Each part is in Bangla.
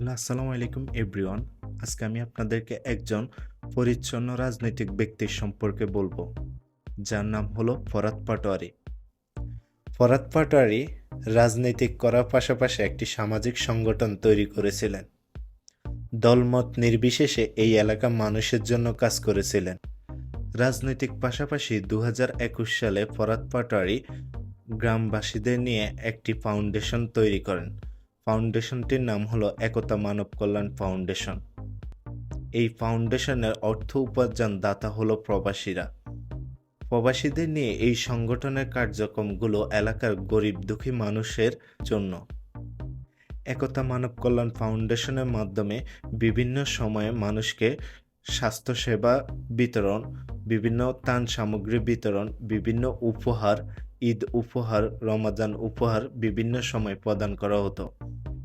হ্যালো আসসালামু আলাইকুম এভরিওয়ান। আজকে আমি আপনাদেরকে একজন পরিচ্ছন্ন রাজনৈতিক ব্যক্তির সম্পর্কে বলব। যার নাম হলো ফরাদ পাটোয়ারি। ফরাদ পাটোয়ারি রাজনৈতিক করার পাশাপাশি একটি সামাজিক সংগঠন তৈরি করেছিলেন। দলমত নির্বিশেষে এই এলাকা মানুষের জন্য কাজ করেছিলেন। রাজনৈতিক পাশাপাশি দু হাজার একুশ সালে ফরাদ পাটোয়ারি গ্রামবাসীদের নিয়ে একটি ফাউন্ডেশন তৈরি করেন। ফাউন্ডেশনটির নাম হলো একতা মানব কল্যাণ ফাউন্ডেশন। এই ফাউন্ডেশনের অর্থ উপার্জন দাতা হলো প্রবাসীরা। প্রবাসীদের নিয়ে এই সংগঠনের কার্যক্রমগুলো এলাকার গরিব দুঃখী মানুষের জন্য। একতা মানব কল্যাণ ফাউন্ডেশনের মাধ্যমে বিভিন্ন সময়ে মানুষকে স্বাস্থ্যসেবা বিতরণ, বিভিন্ন ত্রাণ সামগ্রী বিতরণ, বিভিন্ন উপহার ঈদ উপহার, রমাজান উপহার বিভিন্ন সময় প্রদান করা হতো।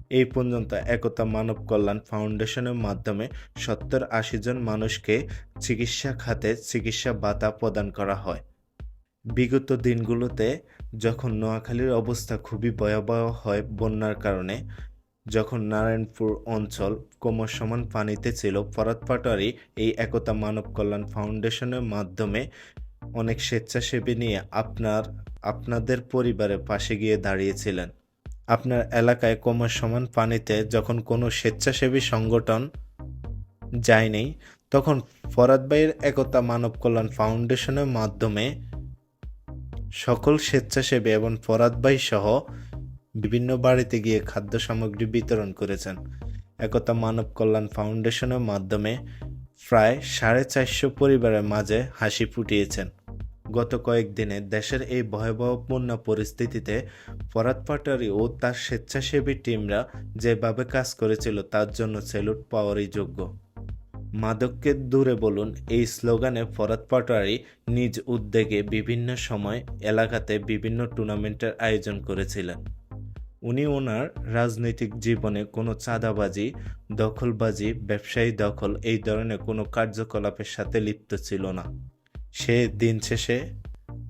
এই পর্যন্ত একতা মানব কল্যাণ ফাউন্ডেশনের মাধ্যমে সত্তর আশি জন মানুষকে চিকিৎসা খাতে চিকিৎসা ভাতা প্রদান করা হয়। বিগত দিনগুলোতে যখন নোয়াখালীর অবস্থা খুবই ভয়াবহ হয় বন্যার কারণে, যখন নারায়ণপুর অঞ্চল কোমর সমান পানিতে ছিল ফরাত পাটোয়ারি এই একতা মানব কল্যাণ ফাউন্ডেশনের মাধ্যমে অনেক স্বেচ্ছাসেবী নিয়ে আপনার, আপনাদের পরিবারের পাশে গিয়ে দাঁড়িয়েছিলেন। আপনার এলাকায় কোমর সমান পানিতে যখন কোনো স্বেচ্ছাসেবী সংগঠন যায়নি, তখন ফরাদ ভাইয়ের একতা মানব কল্যাণ ফাউন্ডেশনের মাধ্যমে সকল স্বেচ্ছাসেবী এবং ফরাদ ভাই সহ বিভিন্ন বাড়িতে গিয়ে খাদ্য সামগ্রী বিতরণ করেছেন। একতা মানব কল্যাণ ফাউন্ডেশনের মাধ্যমে প্রায় সাড়ে চারশো পরিবারের মাঝে হাসি ফুটিয়েছেন। গত কয়েকদিনে দেশের এই ভয়াবহপূর্ণ পরিস্থিতিতে ফরাদ পাটারি ও তার স্বেচ্ছাসেবী টিমরা যেভাবে কাজ করেছিল, তার জন্য সেলুট পাওয়ারই যোগ্য। মাদককে দূরে বলুন, এই স্লোগানে ফরাদ পাটোয়ারি নিজ উদ্যোগে বিভিন্ন সময় এলাকাতে বিভিন্ন টুর্নামেন্টের আয়োজন করেছিলেন। উনি ওনার রাজনৈতিক জীবনে কোনো চাঁদাবাজি, দখলবাজি, ব্যবসায়ী দখল এই ধরনের কোনো কার্যকলাপের সাথে লিপ্ত ছিল না। সে দিন শেষে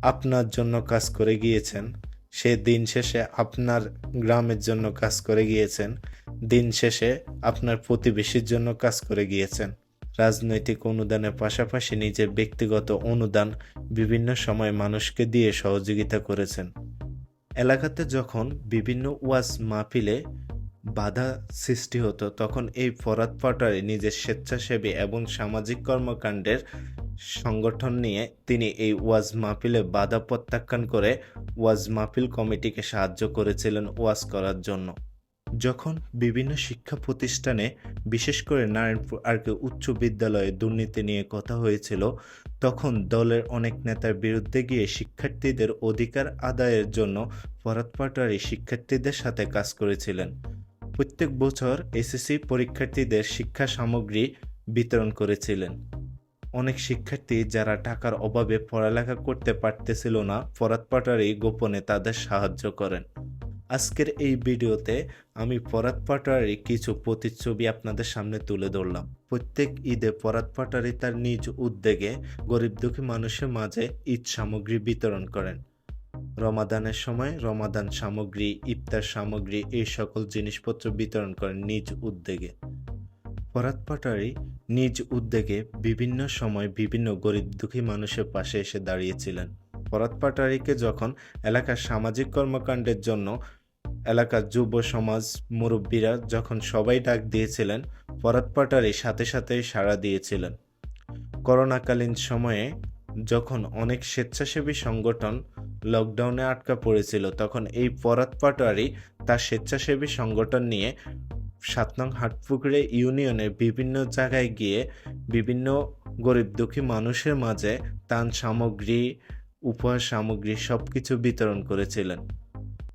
আপনার জন্য কাজ করে গিয়েছেন। সে দিন শেষে আপনার গ্রামের জন্য কাজ করে গিয়েছেন। দিন শেষে আপনার প্রতিবেশীর জন্য কাজ করে গিয়েছেন। রাজনৈতিক অনুদানের পাশাপাশি নিজের ব্যক্তিগত অনুদান বিভিন্ন সময় মানুষকে দিয়ে সহযোগিতা করেছেন। এলাকাতে যখন বিভিন্ন ওয়াজ মাহফিলে বাধা সৃষ্টি হতো, তখন এই ফরাদ পাটারি নিজের স্বেচ্ছাসেবী এবং সামাজিক কর্মকাণ্ডের সংগঠন নিয়ে তিনি এই ওয়াজ মাহফিলে বাধা প্রত্যাখ্যান করে ওয়াজ মাহফিল কমিটিকে সাহায্য করেছিলেন ওয়াজ করার জন্য। যখন বিভিন্ন শিক্ষা প্রতিষ্ঠানে, বিশেষ করে নারায়ণপুর আরকে উচ্চ বিদ্যালয়ে দুর্নীতি নিয়ে কথা হয়েছিল, তখন দলের অনেক নেতার বিরুদ্ধে গিয়ে শিক্ষার্থীদের অধিকার আদায়ের জন্য ফরাদ পাটোয়ারি শিক্ষার্থীদের সাথে কাজ করেছিলেন। প্রত্যেক বছর এসএসসি পরীক্ষার্থীদের শিক্ষা সামগ্রী বিতরণ করেছিলেন। অনেক শিক্ষার্থী যারা টাকার অভাবে পড়ালেখা করতে পারতেছিল না, ফরাদ পাটারি গোপনে তাদের সাহায্য করেন। আজকের এই ভিডিওতে আমি ফরাদ পাটারি কিছু প্রতিচ্ছবি আপনাদের সামনে তুলে ধরলাম। প্রত্যেক ঈদে ফরাদ পাটারি তার নিজ উদ্যোগে গরিব দুঃখী মানুষের মাঝে ঈদ সামগ্রী বিতরণ করেন। রমাদানের সময় রমাদান সামগ্রী, ইফতার সামগ্রী এই সকল জিনিসপত্র বিতরণ করেন নিজ উদ্যোগে। ফরাদ পাটারি নিজ উদ্যোগে বিভিন্ন সময় বিভিন্ন গরিব দুঃখী মানুষের পাশে এসে দাঁড়িয়েছিলেন। ফরাদ পাটারিকে যখন এলাকার সামাজিক কর্মকাণ্ডের জন্য এলাকার যুব সমাজ মুরব্বীরা যখন সবাই ডাক দিয়েছিলেন ফরাদ পাটারি সাথে সাথেই সাড়া দিয়েছিলেন। করোনাকালীন সময়ে যখন অনেক স্বেচ্ছাসেবী সংগঠন লকডাউনে আটকা পড়েছিল, তখন এই ফরাদ পাটোয়ারি তার স্বেচ্ছাসেবী সংগঠন নিয়ে সাত নং হাটপুকুরে ইউনিয়নের বিভিন্ন জায়গায় গিয়ে বিভিন্ন গরিব দুঃখী মানুষের মাঝে তান সামগ্রী উপহার সামগ্রী সব কিছু বিতরণ করেছিলেন।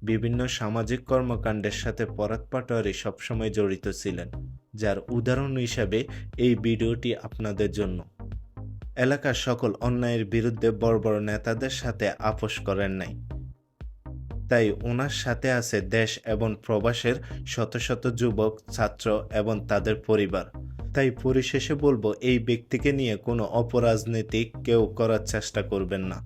বিভিন্ন সামাজিক কর্মকাণ্ডের সাথে পরাত পাটোয়ারি সবসময় জড়িত ছিলেন, যার উদাহরণ হিসাবে এই ভিডিওটি আপনাদের জন্য। এলাকার সকল অন্যায়ের বিরুদ্ধে বড় বড় নেতাদের সাথে আপোষ করেন নাই। তাই ওনার সাথে আছে দেশ এবং প্রবাসের শত শত যুবক, ছাত্র এবং তাদের পরিবার। তাই পরিশেষে বলব, এই ব্যক্তিকে নিয়ে কোনো অপরাজনৈতিক কেউ করার চেষ্টা করবেন না।